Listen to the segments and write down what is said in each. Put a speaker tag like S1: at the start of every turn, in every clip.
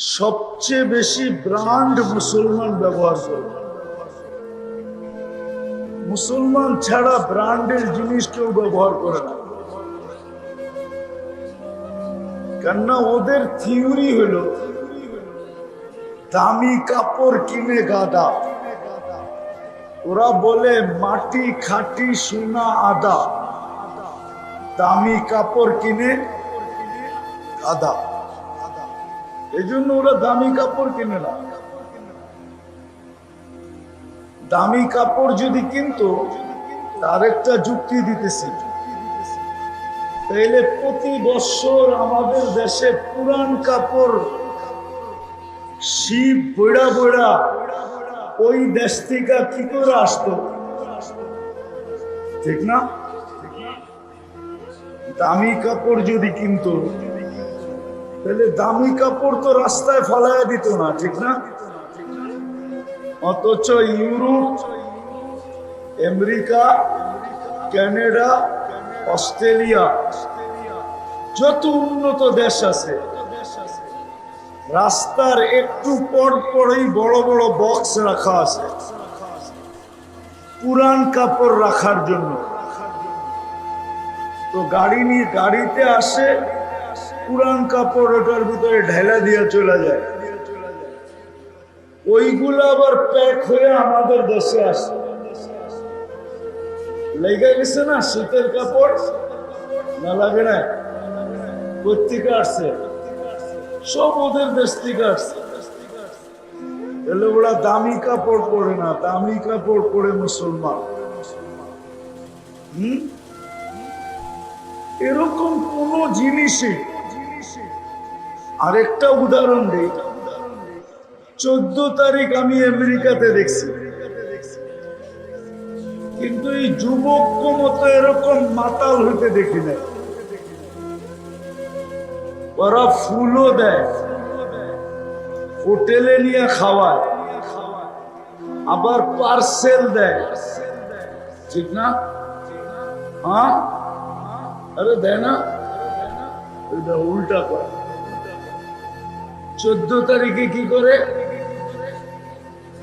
S1: সবচেয়ে বেশি ব্র্যান্ড মুসলমান ব্যবহার করে। মুসলমান ছাড়া ব্র্যান্ডের জিনিস কেউ ব্যবহার করে না। কেননা ওদের থিওরি হলো, দামি কাপড় কিনে গাদা। ওরা বলে মাটি, খাটি, সোনা, আদা। দামি কাপড় কিনে আদা এই জন্য ওরা দামি কাপড় কিনে না। দামি কাপড় যদি কিনতো, তার একটা যুক্তি দিতেছি। তাইলে প্রতি বছর আমাদের দেশে পুরান কাপড় শিব বইড়া বইড়া ওই দেশ থেকে কি করে আসতো? ঠিক না? দামি কাপড় যদি কিনতো তাহলে দামি কাপড় তো রাস্তায় ফালাইয়া দিত না, ঠিক না? অথচ ইউরোপ, আমেরিকা, কানাডা, অস্ট্রেলিয়া, যত উন্নত দেশ আছে, রাস্তার একটু পর পরেই বড় বড় বক্স রাখা আছে। পুরান কাপড় রাখার জন্য। তো গাড়ি নিয়ে গাড়িতে আসে পুরান কাপড় ওটার ভিতরে ঢেলা দিয়ে চলে যায়। ওইগুলো আবার প্যাক হয়ে আমাদের দেশে আসে। লেগে গেছে না শীতের কাপড়? না লাগে না? আসছে? সব ওদের দেশ থেকে আসছে। তাহলে ওরা দামি কাপড় পরে না, দামি কাপড় পরে মুসলমান। এরকম কোন জিনিসই আরেকটা উদাহরণ দিই। চোদ্দ তারিখ আমি আমেরিকাতে দেখছি। কিন্তু এই যুবক মতো এরকম মাতাল হইতে দেখি নাই। ওরা ফুলও দেয়, হোটেলে নিয়ে খাওয়ায়, আবার পার্সেল দেয়। ঠিক না? হ্যাঁ? আরে দেয় না? উল্টা করে। চোদ্দ তারিখে কি করে?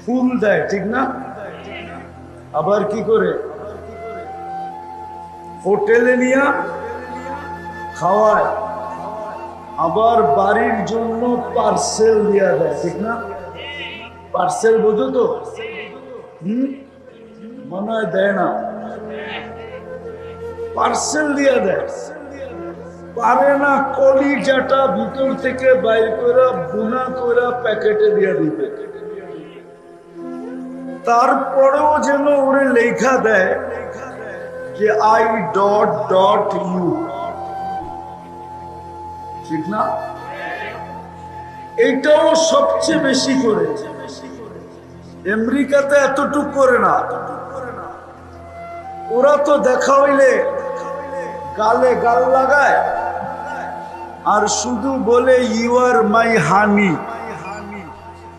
S1: ফুল দেয়, ঠিক না? আবার কি করে? হোটেলে নিয়ে খাওয়ায়। আবার বাড়ির জন্য পার্সেল দেওয়া দেয়, ঠিক না? পার্সেল বোঝো তো? হম? মনে হয় দেয় না। পার্সেল দিয়ে দেয়। পারে না কলিজাটা ভিতর থেকে বাইর করে বুনা করে প্যাকেটে দিয়ে দিবে। তারপরেও যেন ওরে লেখা দেয় যে, আই ডট ডট ইউ। ঠিক না? এটাও সবচেয়ে বেশি করে। আমেরিকাতে এতটুক করে না। ওরা তো দেখা হইলে গালে গাল লাগায়। আর শুধু বলে ইউ আর মাই হানি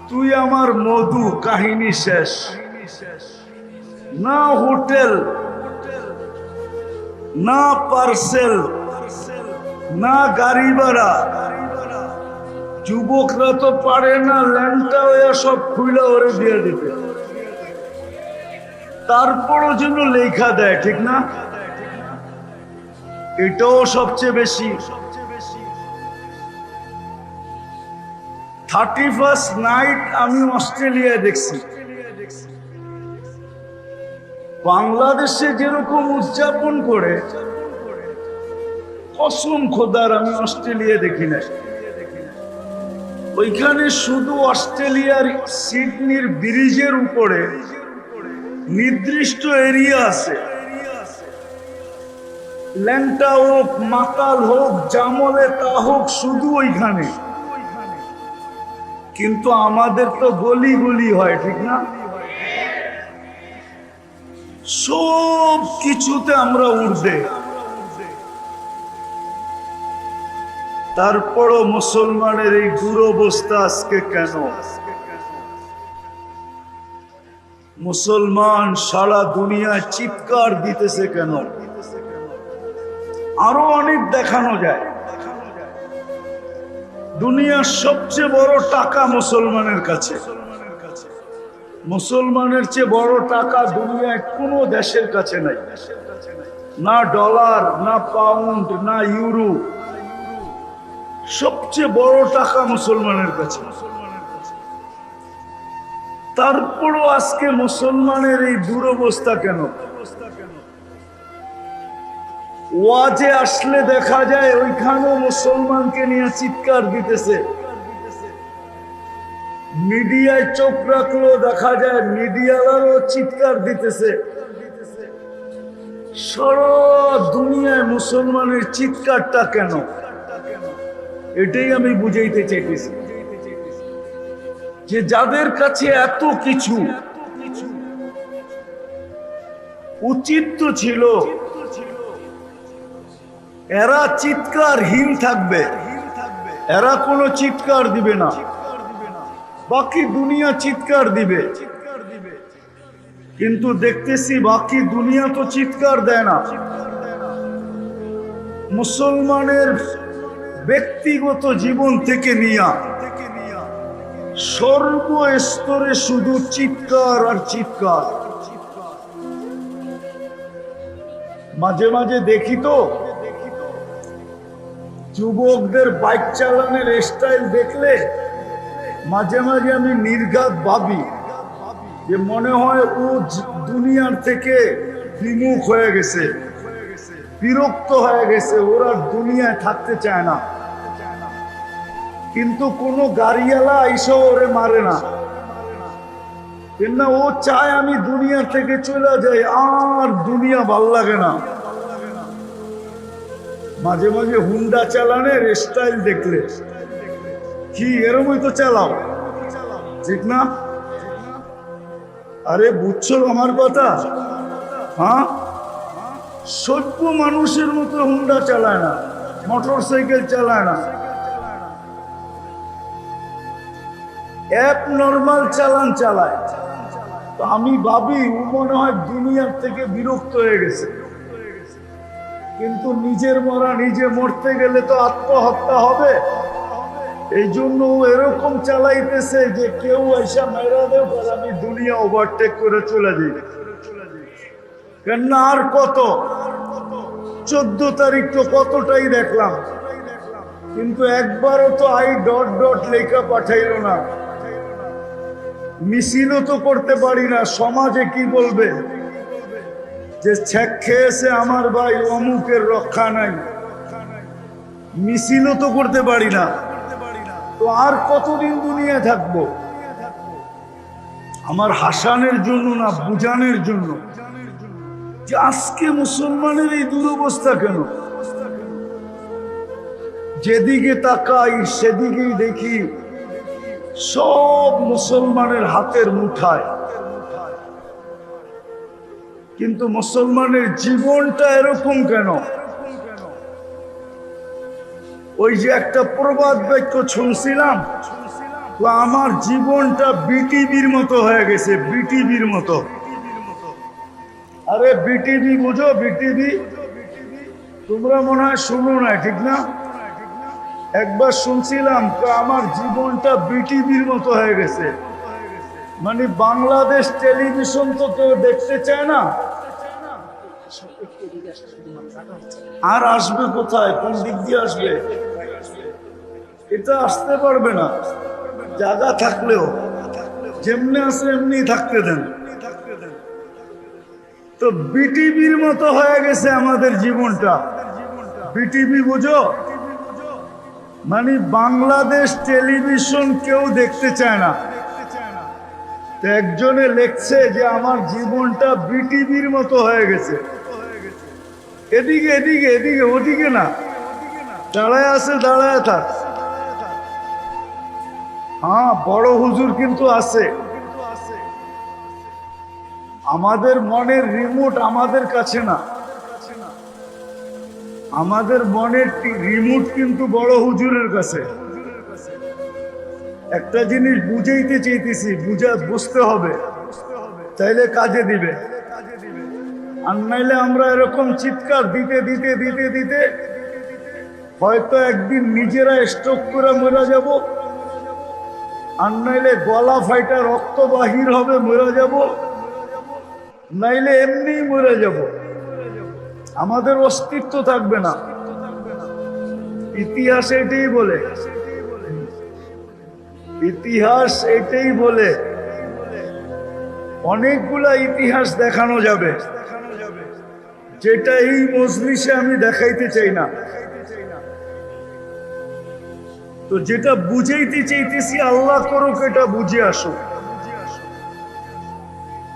S1: তুই আমার মধু, কাহিনী শেষ। না হোটেল, না পার্সেল, না গাড়ি ভাড়া। যুবকরা তো পারে না, ল্যাংটা হয়ে সব খুইলা ওরে দিয়ে দিতে তারপরও যেন লেখা দেয়, ঠিক না? এটাও সবচেয়ে বেশি। থার্টি ফার্স্ট নাইট আমি অস্ট্রেলিয়ায় দেখছি। বাংলাদেশে যেরকম উদযাপন করে, কসম খোদার আমি অস্ট্রেলিয়া দেখি না ওইখানে শুধু অস্ট্রেলিয়ার সিডনির ব্রিজের উপরে নির্দিষ্ট এরিয়া আছে। ল্যাংটা হোক, মাতাল হোক, জামলে তা হোক, শুধু ওইখানে। কিন্তু আমাদের তো গলি গলি হয়, ঠিক না? সব কিছুতে আমরা উর্ধে তারপরও মুসলমানের এই দুরবস্থা আজকে কেন? মুসলমান সারা দুনিয়ায় চিৎকার দিতেছে কেন? আরও অনেক দেখানো যায়। দুনিয়ার সবচেয়ে বড় টাকা মুসলমানের কাছে। মুসলমানের চেয়ে বড় টাকা দুনিয়ায় কোনো দেশের কাছে নাই। না ডলার, না পাউন্ড, না ইউরো। সবচেয়ে বড় টাকা মুসলমানের কাছে। তারপরও আজকে মুসলমানের এই দুরবস্থা কেন? ওয়াজে আসলে দেখা যায় ওইখানেও মুসলমানকে নিয়ে চিৎকার দিতেছে। মিডিয়ায় চোখ রাখলেও দেখা যায় মিডিয়ালারও চিৎকার দিতেছে। সারা দুনিয়ায় মুসলমানের চিৎকারটা কেন? এটাই আমি বুঝাইতে চাইতেছি। যে যাদের কাছে এত কিছু, উচিত তো ছিল এরা চিৎকারহীন থাকবে। এরা কোনো চিৎকার দিবে না। বাকি দুনিয়া চিৎকার দিবে। কিন্তু দেখতেছি বাকি দুনিয়া তো চিৎকার দেয় না। মুসলমানের ব্যক্তিগত জীবন থেকে নিয়া সর্বস্তরে শুধু চিৎকার আর চিৎকার। মাঝে মাঝে দেখি তো যুবকদের বাইক চালানোর স্টাইল দেখলে মাঝে মাঝে আমি নির্ঘাত ভাবি যে মনে হয় ও দুনিয়ার থেকে বিমুখ হয়ে গেছে, বিরক্ত হয়ে গেছে, ওরা দুনিয়ায় থাকতে চায় না। কিন্তু কোনো গাড়িওয়ালা এসে ওরে মারে না। না ও চায় আমি দুনিয়া থেকে চলে যাই, আর দুনিয়া ভালো লাগে না। মাঝে মাঝে হুন্ডা চালানের স্টাইল দেখলে। কি, এরমই তো চালাও। ঠিক না? আরে, বুঝছ আমার কথা? হ্যাঁ? সভ্য মানুষের মতো হুন্ডা চালায় না মোটর সাইকেল চালায় না। অ্যাপ নর্মাল চালান চালায়। তো আমি ভাবি, ও মনে হয় দুনিয়ার থেকে বিরক্ত হয়ে গেছে। কিন্তু নিজের মরা নিজে মরতে গেলে তো আত্মহত্যা হবে। এই জন্য এরকম চালাইতেছে যে কেউ এসা মেরা আর আমি দুনিয়া ওভারটেক করে চলে যাই। কেন আর কত? চোদ্দ তারিখ তো কতটাই দেখলাম। কিন্তু একবারও তো আই ডট ডট লেখা পাঠাইল না। মিছিলও তো করতে পারি না, সমাজে কি বলবে? যে ছেক খেয়েছে আমার ভাই, অমুকের রক্ষা নাই। মিছিলও তো করতে পারি না। তো আর কতদিন দুনিয়া থাকব? আমার হাসানের জন্য না বুঝানোর জন্য। যে আজকে মুসলমানের এই দুরবস্থা কেন? যেদিকে তাকাই, সেদিকেই দেখি সব মুসলমানের হাতের মুঠায়। কিন্তু মুসলমানের জীবনটা এরকম কেন? ওই যে একটা প্রবাদ বাক্য শুনছিলাম, তো আমার জীবনটা বিটিভির মতো হয়ে গেছে, বিটিভির মতো। আরে বিটিভি বুঝো, বিটিভি। তোমরা মনে হয় শুনো না, ঠিক না? একবার শুনছিলাম, তো আমার জীবনটা বিটিভির মতো হয়ে গেছে। মানে বাংলাদেশ টেলিভিশন তো কেউ দেখতে চায় না। আর আসবে কোথায়? কোন দিক দিয়ে আসবে? এটা আসতে পারবে না। জায়গা থাকলেও, যেমনি আছে এমনি থাকতে দেন। তো বিটিভির মতো হয়ে গেছে আমাদের জীবনটা। বিটিভি বুঝো? মানে বাংলাদেশ টেলিভিশন কেউ দেখতে চায় না। একজনে লেখছে যে আমার জীবনটা বিটিভির মতো হয়ে গেছে। এদিকে এদিকে এদিকে, ওদিকে না। দাঁড়ায় আছে, দাঁড়ায় থাক। হ্যাঁ বড় হুজুর কিন্তু আছে। আমাদের মনের রিমোট আমাদের কাছে না। আমাদের মনের রিমোট কিন্তু বড় হুজুরের কাছে। একটা জিনিস বুঝাইতে চাইতেছি, বুঝা বুঝতে হবে। তাইলে কাজে দিবে। আর নাইলে আমরা এরকম চিৎকার দিতে দিতে দিতে দিতে হয়তো একদিন নিজেরা স্ট্রোক করে মরে যাব। আর নাইলে গলা ফাইটা রক্ত বাহির হবে, মরে যাব। নাইলে এমনি মরে যাব। আমাদের অস্তিত্ব থাকবে না। ইতিহাস এটাই বলে। ইতিহাস এটাই বলে। অনেকগুলা ইতিহাস দেখানো যাবে। যেটা এই মজলিসে আমি দেখাইতে চাই না। তো যেটা বুঝাইতে চাইতেছি, আল্লাহ করুক, এটা বুঝে আসো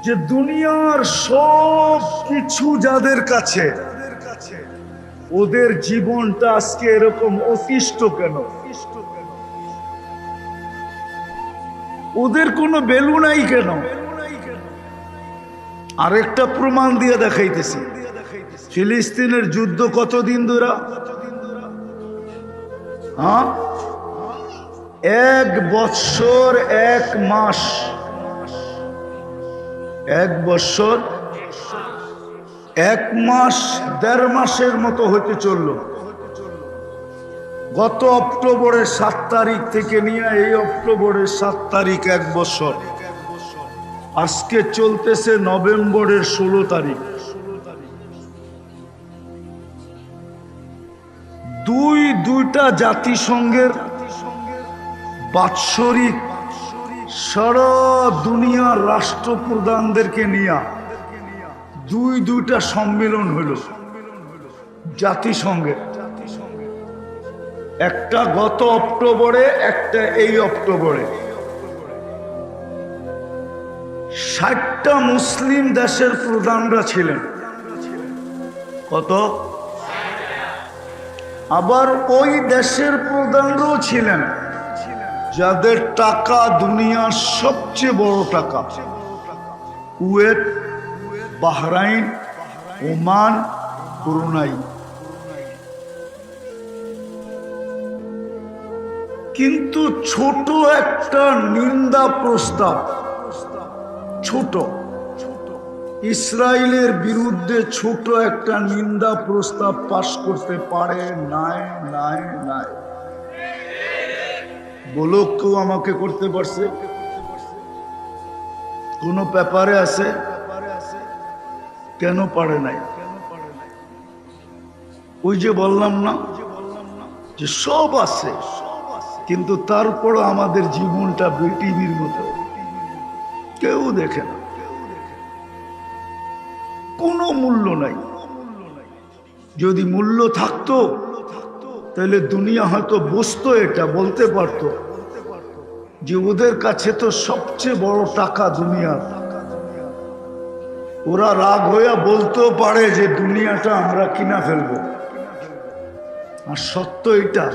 S1: যে দুনিয়ার সব কিছু যাদের কাছে, ওদের জীবনটা আজকে এরকম অতিষ্ঠ কেন? ওদের কোনো বেলু নাই কেন? আরেকটা প্রমাণ দিয়ে দেখাইতেছি। ফিলিস্তিনের যুদ্ধ কতদিন ধরে? হ্যাঁ? এক বৎসর, এক মাস। এক বৎসর, এক মাস, দেড় মাসের মতো হতে চলল। গত অক্টোবরের সাত তারিখ থেকে নিয়ে এই অক্টোবরের সাত তারিখ এক বছর আজকে চলতেছে নভেম্বরের ষোলো তারিখ। দুই, দুইটা জাতিসংঘের বাৎসরিক সারা দুনিয়ার রাষ্ট্রপ্রধানদেরকে নিয়ে দুই, দুইটা সম্মেলন হইল জাতিসংঘের। একটা গত অক্টোবরে, একটা এই অক্টোবরে। ষাটটা মুসলিম দেশের প্রধানরা ছিলেন। কত? আবার ওই দেশের প্রধানরাও ছিলেন। যাদের টাকা দুনিয়ার সবচেয়ে বড় টাকা। কুয়েত, বাহরাইন, ওমান করুনাই কিন্তু ছোট একটা নিন্দা প্রস্তাব, ছোট। ইসরায়েলের বিরুদ্ধে ছোট একটা নিন্দা প্রস্তাব পাশ করতে পারে? নাই নাই নাই। বলো কেউ আমাকে করতে পারছে? কোন পেপারে আছে? কেন পারে নাই? ওই যে বললাম না, যে সব আছে, কিন্তু তারপরও আমাদের জীবনটা বিটিভির মতো। কেউ দেখে না। কোনো মূল্য নাই। যদি মূল্য থাকতো, তাহলে দুনিয়া হয়তো বুঝতো এটা, বলতে পারতো। যে ওদের কাছে তো সবচেয়ে বড় টাকা দুনিয়ার। ওরা রাগ হইয়া বলতেও পারে যে দুনিয়াটা আমরা কিনা ফেলব। আর সত্য এটা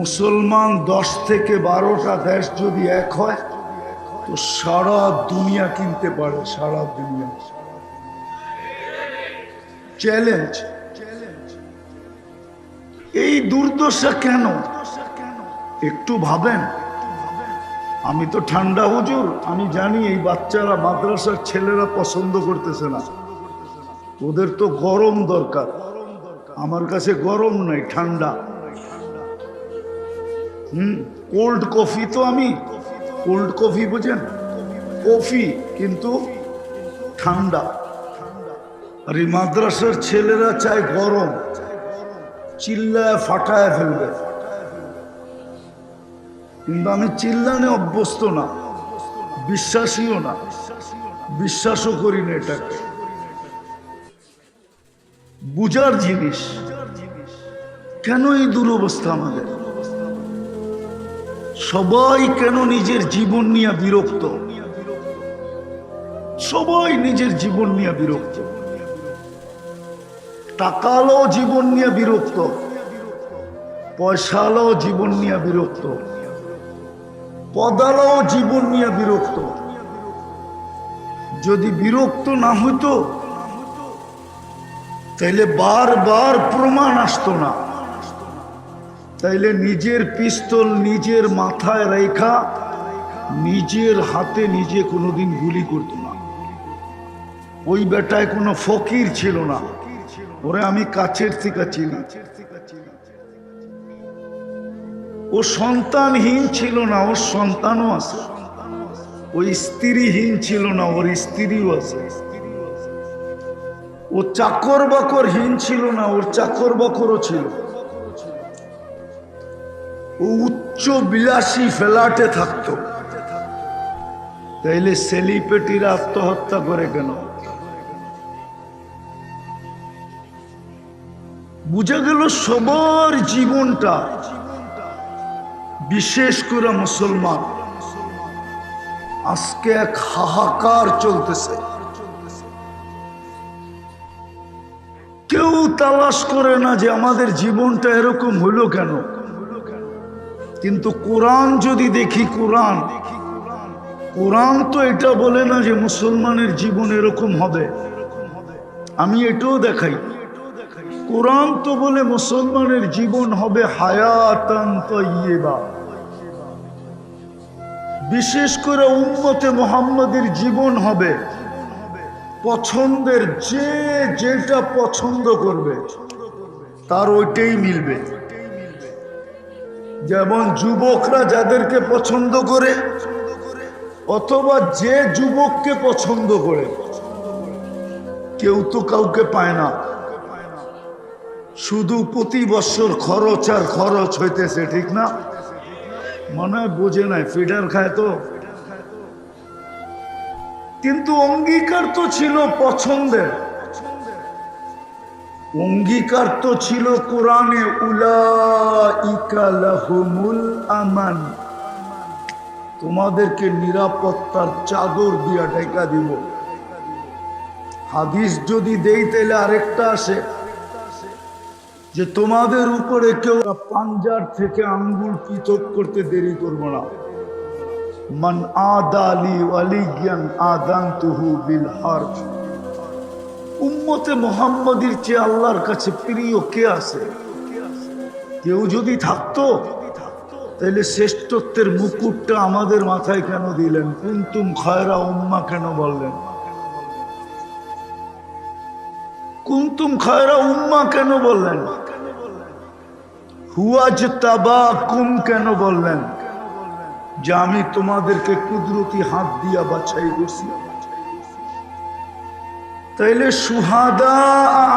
S1: মুসলমান দশ থেকে বারোটা দেশ যদি এক হয়, তো সারা দুনিয়া কিনতে পারে, সারা দুনিয়া। চ্যালেঞ্জ এই দুর্দশা কেন? একটু ভাবেন। আমি তো ঠান্ডা হুজুর। আমি জানি এই বাচ্চারা মাদ্রাসার ছেলেরা পছন্দ করতেছে না। ওদের তো গরম দরকার। আমার কাছে গরম নাই, ঠান্ডা। হুম কোল্ড কফি তো আমি। কোল্ড কফি বুঝেন? কফি কিন্তু ঠান্ডা। আর এই মাদ্রাসার ছেলেরা চায় গরম। চিল্লায়, ফাটায় ফেলবে। কিন্তু আমি চিল্লানে অভ্যস্ত না, বিশ্বাসীও না। বিশ্বাসও করি না এটাকে। বুজার জিনিস, কেন এই দুরবস্থা আমাদের? সবাই কেন নিজের জীবন নিয়ে বিরক্ত? সবাই নিজের জীবন নিয়ে বিরক্ত। টাকালো জীবন নিয়ে বিরক্ত, পয়সালো জীবন নিয়ে বিরক্ত, পদালো জীবন নিয়ে বিরক্ত। যদি বিরক্ত না হইতো, তাইলে বারবার প্রমাণ আসতো না। তাইলে নিজের পিস্তল নিজের মাথায় রেখা নিজের হাতে নিজে কোনোদিন গুলি করতো না। ওই বেটায় কোনো ফকির ছিল না। ওরে আমি কাছের থেকে চিনি। ও সন্তানহীন ছিল না, ওর সন্তানও আছে। ও স্ত্রীহীন ছিল না, ওর স্ত্রীও আছে। ও চাকর বাকরহীন ছিল না, ওর চাকর বাকরও ছিল। ও উচ্চ বিলাসী ফ্ল্যাটে থাকতো। তাইলে সেলিপেটিরা আত্মহত্যা করে কেন? বুঝা গেল সবার জীবনটা বিশেষ করে মুসলমান। আজকে এক হাহাকার চলতেছে। কেউ তালাশ করে না যে আমাদের জীবনটা এরকম হলো কেন? কিন্তু কোরআন যদি দেখি, কোরআন কোরআন তো এটা বলে না যে মুসলমানের জীবন এরকম হবে। আমি এটাও দেখাই। কোরআন তো বলে মুসলমানের জীবন হবে হায়াতান তৈবা বিশেষ করে উম্মতে মোহাম্মদের জীবন হবে পছন্দের যে যেটা পছন্দ করবে, তার ওইটাই মিলবে। যেমন যুবকরা যাদেরকে পছন্দ করে, অথবা যে যুবককে পছন্দ করে, কেউ তো কাউকে পায় না। শুধু প্রতি বছর খরচ আর খরচ হইতেছে, ঠিক না? মনে হয় বোঝে নাই, ফিডার খায় তো। কিন্তু অঙ্গীকার তো ছিল পছন্দের। অঙ্গীকার তো ছিল কোরআনে আমান। তোমাদেরকে নিরাপত্তার চাদর দিয়া ঢেকা দিব। হাদিস যদি দেই, তাহলে আরেকটা আসে। যে তোমাদের উপরে কেউ পাঞ্জার থেকে আঙ্গুল পৃথক করতে দেরি করব না। মান আদালি ওয়ালিয়ান আদান তুহু বিল হার। উম্মতে মোহাম্মদীর চেয়ে আল্লাহর কাছে প্রিয় কে আছে? কেউ যদি থাকতো, তাহলে শ্রেষ্ঠত্বের মুকুটটা আমাদের মাথায় কেন দিলেন? কুন্তুম খয়রা উম্মা কেন বললেন? কুন্তুম খায়রা উম্মা কেন বললেন? হুয়াজ তাবা কুম কেন বললেন? যে আমি তোমাদেরকে কুদরতি হাত দিয়া বাছাই করছি। তাইলে সুহাদা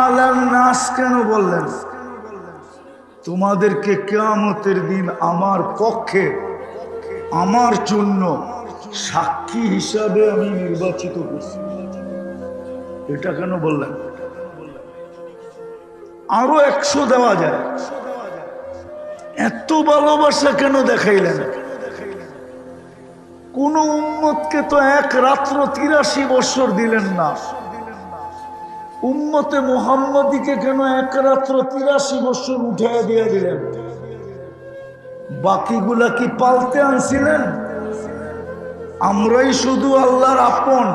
S1: আলার নাস কেন বললেন? তোমাদেরকে কেয়ামতের দিন আমার পক্ষে, আমার জন্য সাক্ষী হিসাবে আমি নির্বাচিত করছি। এটা কেন বললেন? আরও একশো দেওয়া যায়। এত ভালোবাসা কেন দেখাইলেন? কোন উম্মতকে তো এক রাত্র তিরাশি বছর দিলেন না। উম্মতে মোহাম্মদীকে কেন এক রাত্র তিরাশি বছর উঠাইয়া দিয়ে দিলেন? বাকিগুলা কি পালতে আনছিলেন? আমরাই শুধু আল্লাহর আপন।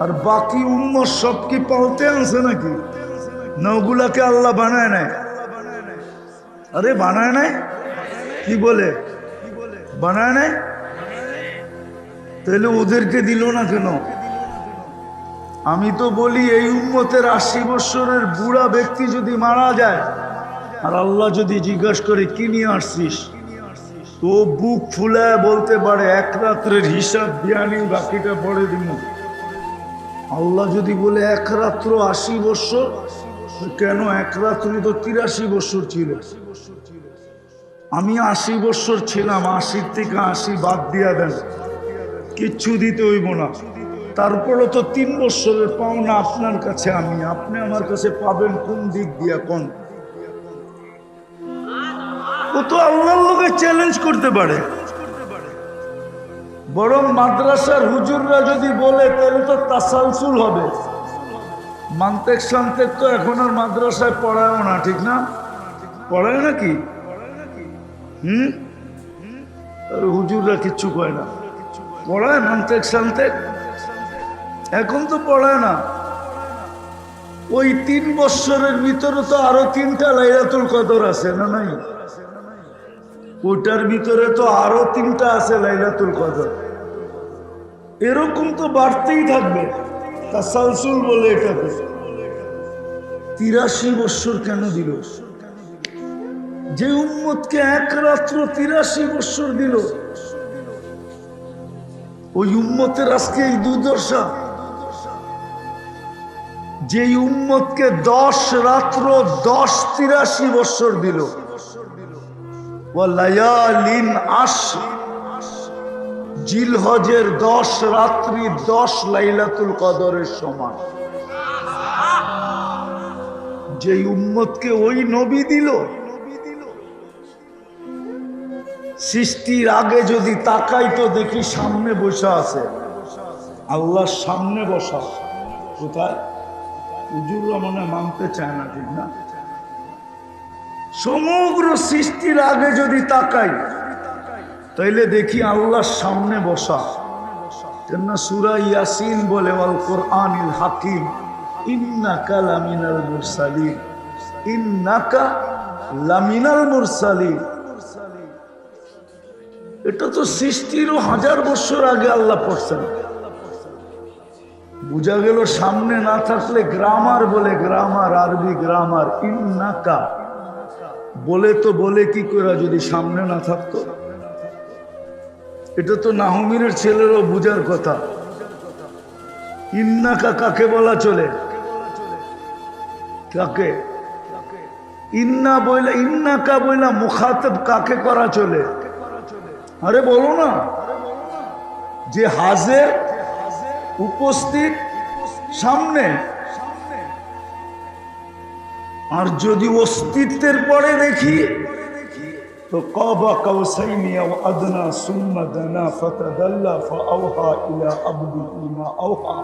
S1: আর বাকি উম্মত সব কি পালতে আনছে নাকি? না ওগুলাকে আল্লাহ বানায় নাই আরে বানায় নাই কি বলে? বানায় নাই তাহলে ওদেরকে দিল না কেন? আমি তো বলি, এই উম্মতের আশি বৎসরের বুড়া ব্যক্তি যদি মারা যায়, আর আল্লাহ যদি জিজ্ঞাসা করে, কি নিয়ে আসছিস? তো বুক ফুলায় বলতে পারে, এক রাত্রের হিসাব দিয়ানি বাকিটা পরে দিব আল্লাহ যদি বলে, এক রাত্র আশি বৎসর কেন এক রাত্রি তো তিরাশি বৎসর ছিল? আমি আশি বৎসর ছিলাম, আশির থেকে আশি বাদ দিয়া দেন। কিচ্ছু দিতে হইব না। তারপরে তো তিন বছরের পাওনা আপনার কাছে আমি। আপনি আমার কাছে পাবেন কোন দিক দিয়া, কোন? ও তো আল্লাহর লোকে চ্যালেঞ্জ করতে পারে। বরং মাদ্রাসার হুজুররা যদি বলে, তাহলে তো তাসালসুল হবে। মান্তেক সান্তেক তো এখন আর মাদ্রাসায় পড়ায়ও না, ঠিক না? পড়ায় নাকি? হুম? হুজুররা কিচ্ছু কয় না। পড়ায় মান্তেক সান্তেক? এখন তো পড়ায় না। ওই তিন বৎসরের ভিতরে তো আরও তিনটা লাইলাতুল কদর আছে, না নাই? ওটার ভিতরে তো আরও তিনটা আছে লাইলাতুল কদর। এরকম তো বাড়তেই থাকবে। তাসালসুল বলে এটাকে তিরাশি বৎসর কেন দিল? যে উম্মতকে এক রাত্র তিরাশি বৎসর দিল, ওই উম্মতের আজকে এই দুর্দশা। যে উম্মতকে দশ রাত্র দশ তিরাশি বৎসর দিল। ওয়ালায়ালিন আশ জিলহজের দশ রাত্রি দশ লাইলাতুল কদরের সমান। যে উম্মতকে ওই নবী দিল। সৃষ্টির আগে যদি তাকাই তো দেখি সামনে বসা আছে। আল্লাহর সামনে বসা। কোথায়? মনে মানতে চায় না, ঠিক না? সমগ্র সৃষ্টির আগে যদি তাকাই তাইলে দেখি আল্লাহর সামনে বসা। কেননা সুরা ইয়াসিন বলে আল কোরআনিল হাকিম, ইন্নাকা লামিনাল মুরসালিন, ইন্নাকা লামিনাল মুরসালিন। এটা তো সৃষ্টিরও হাজার বছর আগে আল্লাহ পড়ছেন। বোঝা গেল সামনে না থাকলে গ্রামার বলে, গ্রামার আরবি গ্রামার, ইন্নাকা। বলে তো বলে কি করে যদি সামনে না থাকতো? এটা তো নাহমিনের ছেলেরও বুঝার কথা। ইন্নাকা কাকে বলা চলে? কাকে? ইন্না বইলা ইন্নাকা বইলা মুখাতব কাকে করা চলে? আরে বলো না। যে হাজের উপস্থিত সামনে। আর যদি অস্তিত্বের পরে দেখি তো কবা কাউসাইনি আও আদনা সুম্মা দানা ফাতাদাল্লা ফাআওহা ইলা আবদিহি মা আওহা।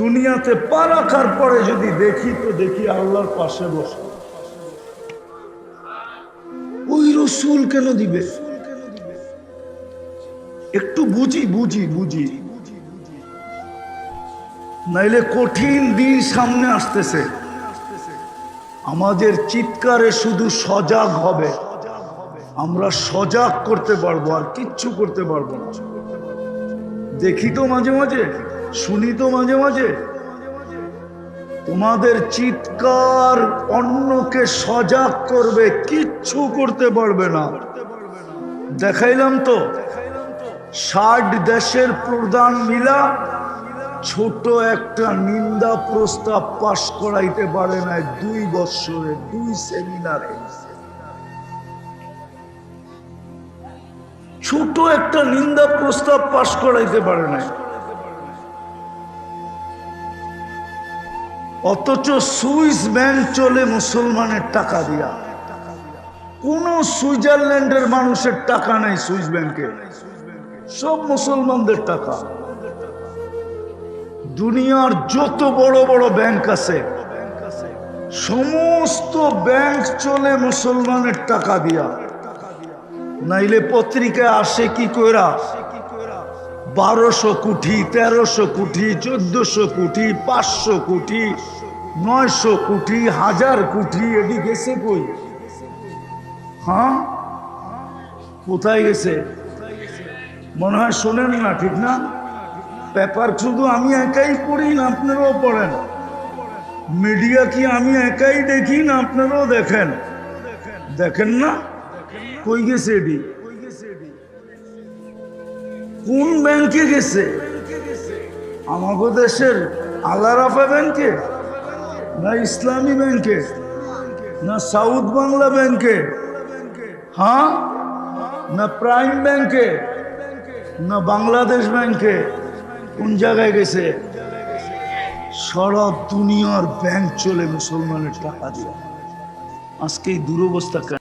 S1: দুনিয়াতে পা রাখার পরে যদি দেখি, তো দেখি আল্লাহর পাশে বসে। ওই রসুল কেন দিবে? একটু বুঝি বুঝি বুঝি। নাইলে কঠিন দিন সামনে আসতেছে। আমাদের চিৎকারে শুধু সজাগ হবে। আমরা সজাগ করতে পারব আর কিচ্ছু করতে পারব না। দেখি তো মাঝে মাঝে, শুনি তো মাঝে মাঝে। তোমাদের চিৎকার অন্যকে সজাগ করবে, কিচ্ছু করতে পারবে না। দেখাইলাম তো, ষাট দেশের প্রধান মিলা ছোট একটা নিন্দা প্রস্তাব পাশ করাইতে পারে না দুই বৎসরে দুই সেমিনারে। ছোট একটা নিন্দা প্রস্তাব পাশ করাইতে পারে না অথচ সুইস ব্যাংক চলে মুসলমানের টাকা দিয়া। কোন সুইজারল্যান্ডের মানুষের টাকা নেই সুইস ব্যাংকে। সব মুসলমানদের টাকা। দুনিয়ার যত বড় বড় ব্যাংক আছে, সমস্ত ব্যাংক চলে মুসলমানের টাকা দিয়া। নাইলে পত্রিকায় আসে কি কইরা? বারোশো কোটি, তেরোশো কোটি, চোদ্দশো কোটি, পাঁচশো কোটি, নয়শো কোটি, হাজার কোটি, এটি গেছে কই? হ্যাঁ? কোথায় গেছে? মনে হয় শোনেন না, ঠিক না? পেপার শুধু আমি একাই পড়ি না, আপনারাও পড়েন। মিডিয়া কি আমি একাই দেখি না, আপনারাও দেখেন। দেখেন না? কই গেছে এটি কোন ব্যাংকে গেছে? আমাদের দেশের আল্লারাফা ব্যাংকে? না ইসলামী ব্যাংকে? না সাউথ বাংলা ব্যাংকে? হ্যাঁ? না প্রাইম ব্যাংকে? না বাংলাদেশ ব্যাংকে? কোন জায়গায় গেছে? সারা দুনিয়ার ব্যাংক চলে মুসলমানের টাকা দিয়ে। আজকে এই দুরবস্থা